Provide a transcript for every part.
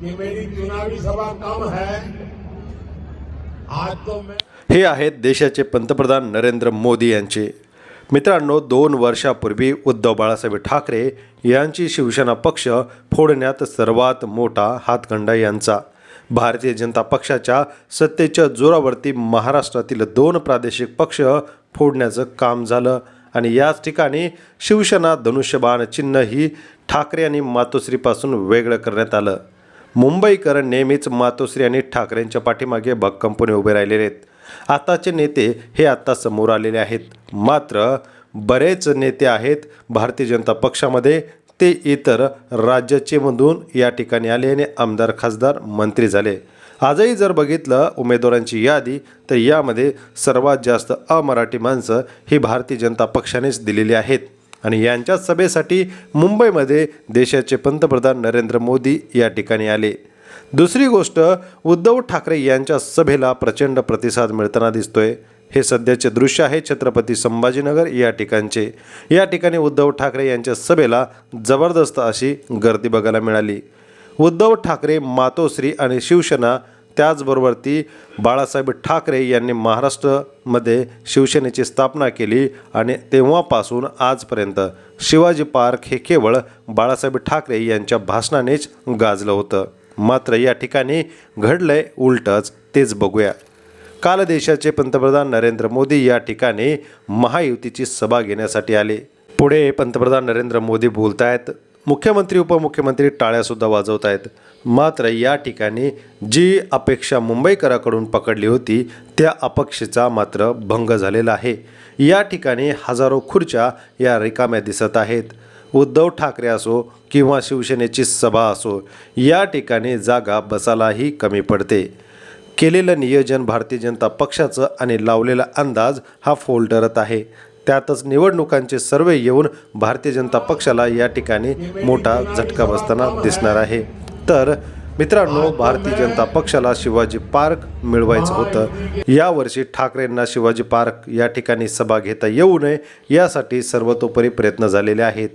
कि मेरी चुनावी सभा कम है? आज तो मैं हे आहेत देशाचे पंतप्रधान नरेंद्र मोदी यांचे. मित्रांनो दोन वर्षापूर्वी उद्धव बाळासाहेब ठाकरे यांची शिवसेना पक्ष फोडण्यात सर्वात मोठा हातखंडा यांचा. भारतीय जनता पक्षाच्या सत्तेच्या जोरावरती महाराष्ट्रातील दोन प्रादेशिक पक्ष फोडण्याचं काम झालं आणि याच ठिकाणी शिवसेना धनुष्यबाण चिन्ह ही ठाकरे आणि मातोश्रीपासून वेगळं करण्यात आलं. मुंबईकर नेहमीच मातोश्री आणि ठाकरेंच्या पाठीमागे भक्कमपणे उभे राहिलेले आहेत. आताचे नेते हे आत्ता समोर आलेले आहेत. मात्र बरेच नेते आहेत भारतीय जनता पक्षामध्ये ते इतर राज्याचे मधून या ठिकाणी आले आणि आमदार खासदार मंत्री झाले. आजही जर बघितलं उमेदवारांची यादी तर यामध्ये सर्वात जास्त अमराठी माणसं ही भारतीय जनता पक्षानेच दिलेली आहेत. आणि यांच्या सभेसाठी मुंबईमध्ये देशाचे पंतप्रधान नरेंद्र मोदी या ठिकाणी आले. दुसरी गोष्ट उद्धव ठाकरे यांच्या सभेला प्रचंड प्रतिसाद मिळताना दिसतोय. हे सध्याचे दृश्य आहे छत्रपती संभाजीनगर या ठिकाणचे. या ठिकाणी उद्धव ठाकरे यांच्या सभेला जबरदस्त अशी गर्दी बघायला मिळाली. उद्धव ठाकरे मातोश्री आणि शिवसेना त्याचबरोबर ती बाळासाहेब ठाकरे यांनी महाराष्ट्रामध्ये शिवसेनेची स्थापना केली आणि तेव्हापासून आजपर्यंत शिवाजी पार्क हे केवळ बाळासाहेब ठाकरे यांच्या भाषणानेच गाजलं होतं. मात्र या ठिकाणी घडलंय उलटच तेच बघूया. काल देशाचे पंतप्रधान नरेंद्र मोदी या ठिकाणी महायुतीची सभा घेण्यासाठी आले. पुढे पंतप्रधान नरेंद्र मोदी बोलत आहेत मुख्यमंत्री उपमुख्यमंत्री टाळ्यासुद्धा वाजवत आहेत मात्र या ठिकाणी जी अपेक्षा मुंबईकराकडून पकडली होती त्या अपेक्षेचा मात्र भंग झालेला आहे. या ठिकाणी हजारो खुर्च्या या रिकाम्या दिसत आहेत. उद्धव ठाकरे असो किंवा शिवसेनेची सभा असो या ठिकाणी जागा बसायलाही कमी पडते. केलेलं नियोजन भारतीय जनता पक्षाचं आणि लावलेला अंदाज हा फोल्डरत आहे. त्यातच निवडणुकांचे सर्वे येऊन भारतीय जनता पक्षाला या ठिकाणी मोठा झटका बसताना दिसणार आहे. तर मित्रांनो भारतीय जनता पक्षाला शिवाजी पार्क मिळवायचं होतं. यावर्षी ठाकरेंना शिवाजी पार्क या ठिकाणी सभा घेता येऊ नये यासाठी सर्वतोपरी प्रयत्न झालेले आहेत.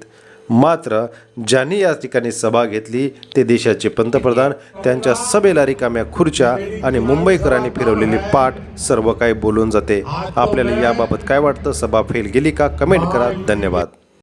मात्र ज्यांनी या ठिकाणी सभा घेतली ते देशाचे पंतप्रधान त्यांच्या सभेला रिकाम्या खुर्च्या आणि मुंबईकरांनी फिरवलेली पाठ सर्व काही बोलून जाते. आपल्याला याबाबत काय वाटतं? सभा फेल गेली का? कमेंट करा. धन्यवाद.